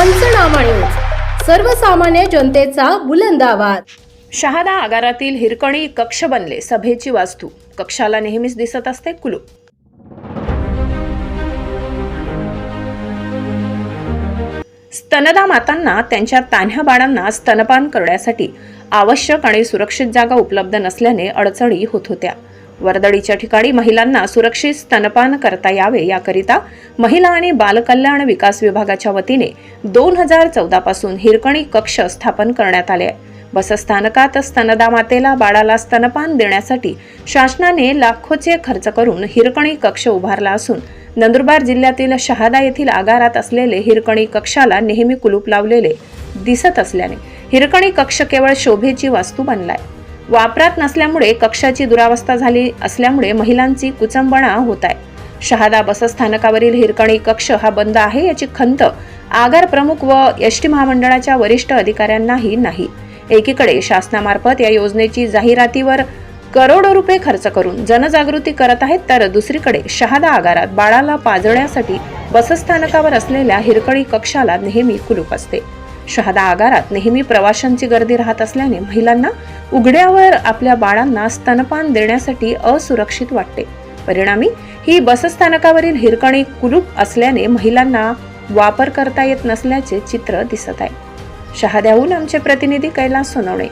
पंचनामा न्यूज सर्वसामान्य जनतेचा बुलंद आवाज. शहादा आगारातील हिरकणी कक्ष बनले सभेची वास्तू. कक्षाला नेहमीच दिसत असते कुलूप. स्तनदा मातांना त्यांच्या तान्ह्या बाळांना स्तनपान करण्यासाठी आवश्यक आणि सुरक्षित जागा उपलब्ध नसल्याने अडचणी होत होत्या. वर्दळीच्या ठिकाणी महिलांना सुरक्षित स्तनपान करता यावे याकरिता महिला आणि बालकल्याण विकास विभागाच्या वतीने दोन हजार चौदापासून हिरकणी कक्ष स्थापन करण्यात आले आहे. बसस्थानकात स्तनदा मातेला बाळाला स्तनपान देण्यासाठी शासनाने लाखोचे खर्च करून हिरकणी कक्ष उभारला असून नंदुरबार जिल्ह्यातील शहादा येथील आगारात असलेले हिरकणी कक्षाला नेहमी कुलूप लावलेले दिसत असल्याने हिरकणी कक्ष केवळ शोभेची वास्तू बनलाय. वापरात नसल्यामुळे कक्षाची दुरावस्था झाली असल्यामुळे महिलांची कुचंबणा होत आहे. शहादा बसस्थानकावरील हिरकणी कक्ष हा बंद आहे याची खंत आगार प्रमुख व एस टी महामंडळाच्या वरिष्ठ अधिकाऱ्यांनाही नाही. एकीकडे शासनामार्फत या योजनेची जाहिरातीवर करोडो रुपये खर्च करून जनजागृती करत आहेत तर दुसरीकडे शहादा आगारात बाळाला पाजण्यासाठी बसस्थानकावर असलेल्या हिरकणी कक्षाला नेहमी कुलूप असते. शहादा आगारात नेहमी प्रवाशांची गर्दी राहत असल्याने महिलांना उघड्यावर आपल्या बाळांना स्तनपान देण्यासाठी असुरक्षित वाटते. परिणामी ही बसस्थानकावरील हिरकणी कुलूप असल्याने महिलांना वापर करता येत नसल्याचे चित्र दिसत आहे. शहाद्याहून आमचे प्रतिनिधी कैलास सोनवणे.